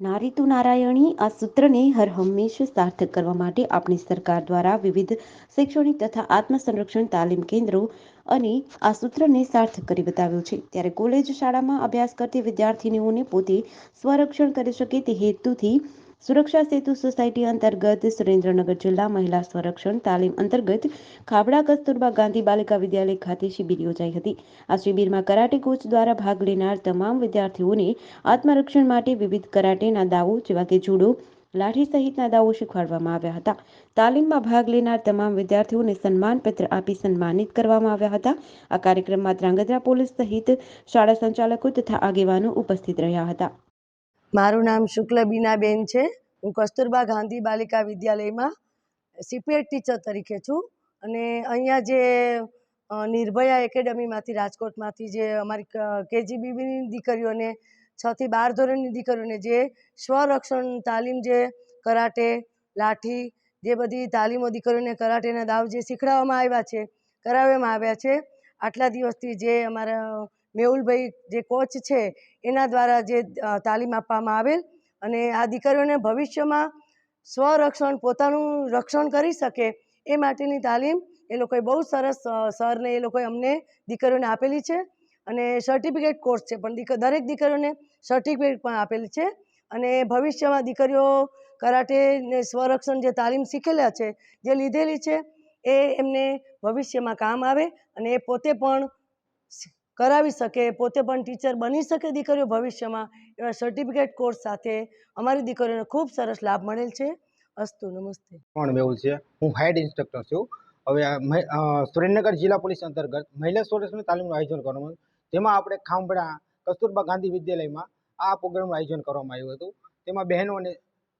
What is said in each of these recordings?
નારી તું નારાયણી, આ સૂત્રને હર હંમેશ સાર્થક કરવા માટે આપણી સરકાર દ્વારા વિવિધ શૈક્ષણિક તથા આત્મસંરક્ષણ તાલીમ કેન્દ્રો અને આ સૂત્રને સાર્થક કરી બતાવ્યું છે. ત્યારે કોલેજ શાળામાં અભ્યાસ કરતી વિદ્યાર્થીનીઓને પોતે સ્વરક્ષણ કરી શકે તે હેતુથી સુરક્ષા સેતુ સોસાયટી અંતર્ગત સુરેન્દ્રનગર જિલ્લા મહિલા સંરક્ષણ તાલીમ અંતર્ગત ખાબડા કસ્તુરબા ગાંધી બાલિકા વિદ્યાલય ખાતે શિબિર યોજાઈ હતી. આ શિબિરમાં કરાટે કોચ દ્વારા ભાગ લેનાર તમામ વિદ્યાર્થીઓને આત્મરક્ષણ માટે વિવિધ કરાટેના દાવો જેવા કે જુડો, લાઠી સહિતના દાવો શીખવાડવામાં આવ્યા હતા. તાલીમમાં ભાગ લેનાર તમામ વિદ્યાર્થીઓને સન્માનપત્ર આપી સન્માનિત કરવામાં આવ્યા હતા. આ કાર્યક્રમમાં ધ્રાંગધ્રા પોલીસ સહિત શાળા સંચાલકો તથા આગેવાનો ઉપસ્થિત રહ્યા હતા. મારું નામ શુક્લ બીનાબેન છે. હું કસ્તુરબા ગાંધી બાલિકા વિદ્યાલયમાં સીપીએડ ટીચર તરીકે છું અને અહીંયા જે નિર્ભયા એકેડમીમાંથી રાજકોટમાંથી જે અમારી કેજીબીની દીકરીઓને છ થી બાર ધોરણની દીકરીઓને જે સ્વરક્ષણ તાલીમ જે કરાટે, લાઠી જે બધી તાલીમો દીકરીઓને કરાટેના દાવ જે શીખડાવવામાં આવ્યા છે, કરાવવામાં આવ્યા છે, આટલા દિવસથી જે અમારા મેહુલભાઈ જે કોચ છે, એના દ્વારા જે તાલીમ આપવામાં આવેલ અને આ દીકરીઓને ભવિષ્યમાં સ્વરક્ષણ, પોતાનું રક્ષણ કરી શકે એ માટેની તાલીમ એ લોકોએ બહુ સરસ સરને એ લોકોએ અમને દીકરીઓને આપેલી છે અને સર્ટિફિકેટ કોર્સ છે. પણ દરેક દીકરીઓને સર્ટિફિકેટ પણ આપેલી છે અને ભવિષ્યમાં દીકરીઓ કરાટે ને સ્વરક્ષણ જે તાલીમ શીખેલા છે, જે લીધેલી છે, એ એમને ભવિષ્યમાં કામ આવે અને એ પોતે પણ કરાવી શકે, પોતે પણ ટીચર બની શકે દીકરીઓ ભવિષ્યમાં, એવા સર્ટિફિકેટ કોર્સ સાથે અમારી દીકરીઓને ખૂબ સરસ લાભ મળેલ છે. અસ્તુ, નમસ્તે. પણ મેવું છે, હું હાઇડ ઇન્સ્ટ્રક્ટર છું. હવે સુરેન્દ્રનગર જિલ્લા પોલીસ અંતર્ગત મહિલા સુરક્ષાની તાલીમનું આયોજન કરવામાં તેમાં આપણે ખાંભડા, કસ્તુરબા ગાંધી વિદ્યાલયમાં આ પ્રોગ્રામનું આયોજન કરવામાં આવ્યું હતું. તેમાં બહેનોને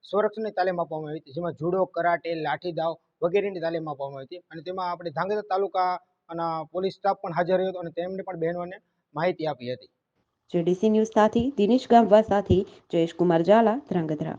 સ્વરક્ષણની તાલીમ આપવામાં આવી હતી, જેમાં જુડો, કરાટે લાઠી દાવ વગેરેની તાલીમ આપવામાં આવી હતી. અને તેમાં આપણે ધાંગધ્રા તાલુકા અને પોલીસ સ્ટાફ પણ હાજર રહ્યો હતો અને તેમને પણ બહેનોને માહિતી આપી હતી. જેડીસી ન્યૂઝ સાથે દિનેશ ગામવા સાથે જયેશ કુમાર ઝાલા ધ્રાંગધ્રા.